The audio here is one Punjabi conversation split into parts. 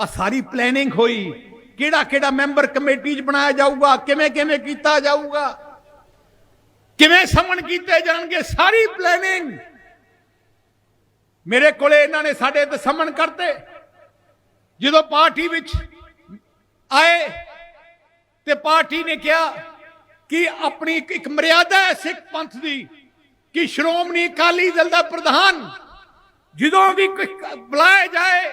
ਆ ਸਾਰੀ ਪਲੈਨਿੰਗ ਹੋਈ। ਕਿਹੜਾ ਕਿਹੜਾ ਮੈਂਬਰ ਕਮੇਟੀ 'ਚ ਬਣਾਇਆ ਜਾਊਗਾ? ਕਿਵੇਂ ਕਿਵੇਂ ਕੀਤਾ ਜਾਊਗਾ? ਕਿਵੇਂ ਸਮਨ ਕੀਤੇ ਜਾਣਗੇ? ਸਾਰੀ ਪਲੈਨਿੰਗ ਮੇਰੇ ਕੋਲੇ ਇਹਨਾਂ ਨੇ ਸਾਡੇ ਤੇ ਸਮਨ ਕਰਤੇ। ਜਦੋਂ ਪਾਰਟੀ ਵਿੱਚ ਆਏ ਤੇ ਪਾਰਟੀ ਨੇ ਕਿਹਾ ਕਿ ਆਪਣੀ ਇੱਕ- ਮਰਿਆਦਾ ਹੈ ਸਿੱਖ ਪੰਥ ਦੀ ਕਿ ਸ਼੍ਰੋਮਣੀ ਅਕਾਲੀ ਦਲ ਦਾ ਪ੍ਰਧਾਨ ਜਦੋਂ ਵੀ ਕੋਈ ਬੁਲਾਇਆ ਜਾਏ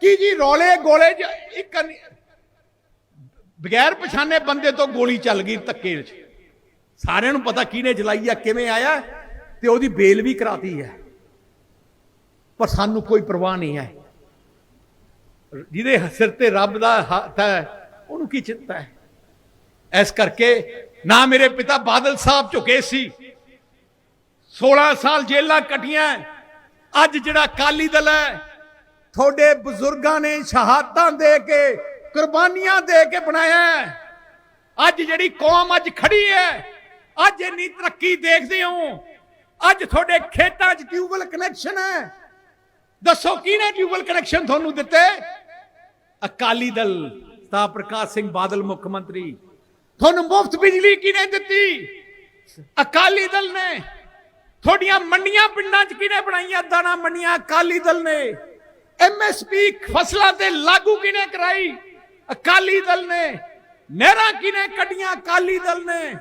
ਕੀ ਜੀ, ਰੋਲੇ ਗੋਲੇ 'ਚ ਇੱਕ ਬਗੈਰ ਪਛਾਣੇ ਬੰਦੇ ਤੋਂ ਗੋਲੀ ਚੱਲ ਗਈ ਧੱਕੇ ਵਿੱਚ। ਸਾਰਿਆਂ ਨੂੰ ਪਤਾ ਕਿਹਨੇ ਚਲਾਈ ਆ, ਕਿਵੇਂ ਆਇਆ, ਤੇ ਉਹਦੀ ਬੇਲ ਵੀ ਕਰਾਤੀ ਹੈ। ਪਰ ਸਾਨੂੰ ਕੋਈ ਪਰਵਾਹ ਨਹੀਂ ਹੈ। ਜਿਹਦੇ ਸਿਰ ਤੇ ਰੱਬ ਦਾ ਹੱਥ ਹੈ, ਉਹਨੂੰ ਕੀ ਚਿੰਤਾ ਹੈ? ਇਸ ਕਰਕੇ ਨਾ ਮੇਰੇ ਪਿਤਾ ਬਾਦਲ ਸਾਹਿਬ ਝੁਕੇ ਸੀ। 16 ਸਾਲ ਜੇਲਾਂ ਕਟੀਆਂ। ਅੱਜ ਜਿਹੜਾ ਕਾਲੀ ਦਲ ਹੈ ਤੁਹਾਡੇ ਬਜ਼ੁਰਗਾਂ ਨੇ ਸ਼ਹਾਦਤਾਂ ਦੇ ਕੇ, ਕੁਰਬਾਨੀਆਂ ਦੇ ਕੇ ਬਣਾਇਆ ਅੱਜ ਜਿਹੜੀ ਕੌਮ ਅੱਜ ਖੜੀ ਹੈ, ਅੱਜ ਇੰਨੀ ਤਰੱਕੀ ਦੇਖਦੇ ਹੋ। ਅੱਜ ਤੁਹਾਡੇ ਖੇਤਾਂ 'ਚ ਟਿਊਬਵੈਲ ਕਨੈਕਸ਼ਨ ਹੈ। ਦੱਸੋ, ਕਿਹਨੇ ਟਿਊਬਵੈਲ ਕਨੈਕਸ਼ਨ ਤੁਹਾਨੂੰ ਦਿੱਤੇ? ਅਕਾਲੀ ਦਲ ਤਾਂ ਪ੍ਰਕਾਸ਼ ਸਿੰਘ ਬਾਦਲ ਮੁੱਖ ਮੰਤਰੀ। ਤੁਹਾਨੂੰ ਮੁਫਤ ਬਿਜਲੀ ਕਿਹਨੇ ਦਿੱਤੀ? ਅਕਾਲੀ ਦਲ ਨੇ। ਤੁਹਾਡੀਆਂ ਮੰਡੀਆਂ ਪਿੰਡਾਂ 'ਚ ਕਿਹਨੇ ਬਣਾਈਆਂ ਦਾਣਾ ਮੰਡੀਆਂ? ਅਕਾਲੀ ਦਲ ਨੇ। ਐਮਐਸਪੀ ਫਸਲਾਂ ਤੇ ਲਾਗੂ ਕਿਹਨੇ ਕਰਾਈ? ਅਕਾਲੀ ਦਲ ਨੇ। ਨਹਿਰਾਂ ਕਿਹਨੇ ਕੱਢੀਆਂ? ਅਕਾਲੀ ਦਲ ਨੇ।